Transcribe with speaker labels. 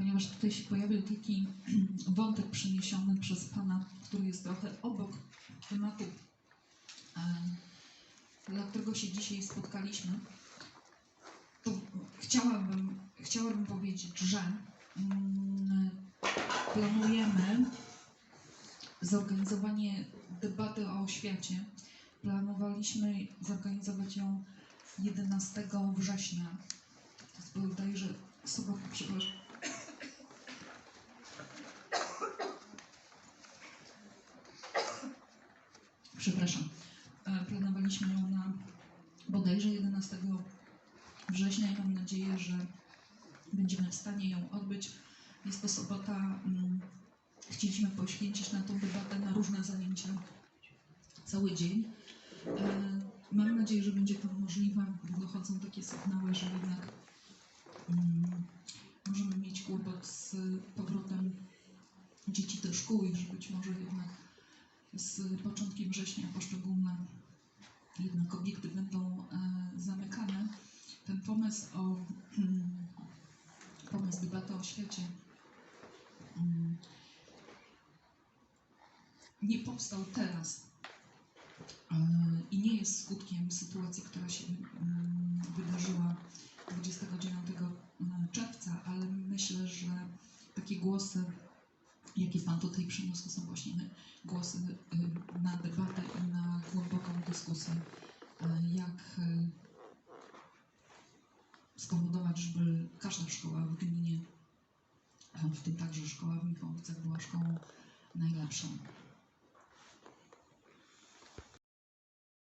Speaker 1: ponieważ tutaj się pojawił taki wątek przeniesiony przez Pana, który jest trochę obok tematu, dla którego się dzisiaj spotkaliśmy, to chciałabym, chciałabym powiedzieć, że mm, planujemy zorganizowanie debaty o oświacie. Planowaliśmy zorganizować ją 11 września. To jest bodajże sobota, przepraszam. Przepraszam. E, Planowaliśmy ją na bodajże 11 września i mam nadzieję, że będziemy w stanie ją odbyć. Jest to sobota. mm, Chcieliśmy poświęcić na tą debatę, na różne zajęcia cały dzień. E, Mam nadzieję, że będzie to możliwe. Dochodzą takie sygnały, że jednak mm, możemy mieć kłopot z powrotem dzieci do szkół i że być może jednak z początkiem września poszczególne jednak obiekty będą e, zamykane. Ten pomysł o pomysł debaty o świecie mm, nie powstał teraz e, i nie jest skutkiem sytuacji, która się mm, wydarzyła 29 czerwca, ale myślę, że takie głosy, jakie Pan tutaj przyniósł, są właśnie głosy y, na debatę i na głęboką dyskusję, y, jak y, spowodować, żeby każda szkoła w gminie, w tym także szkoła w Michałowicach była szkołą najlepszą.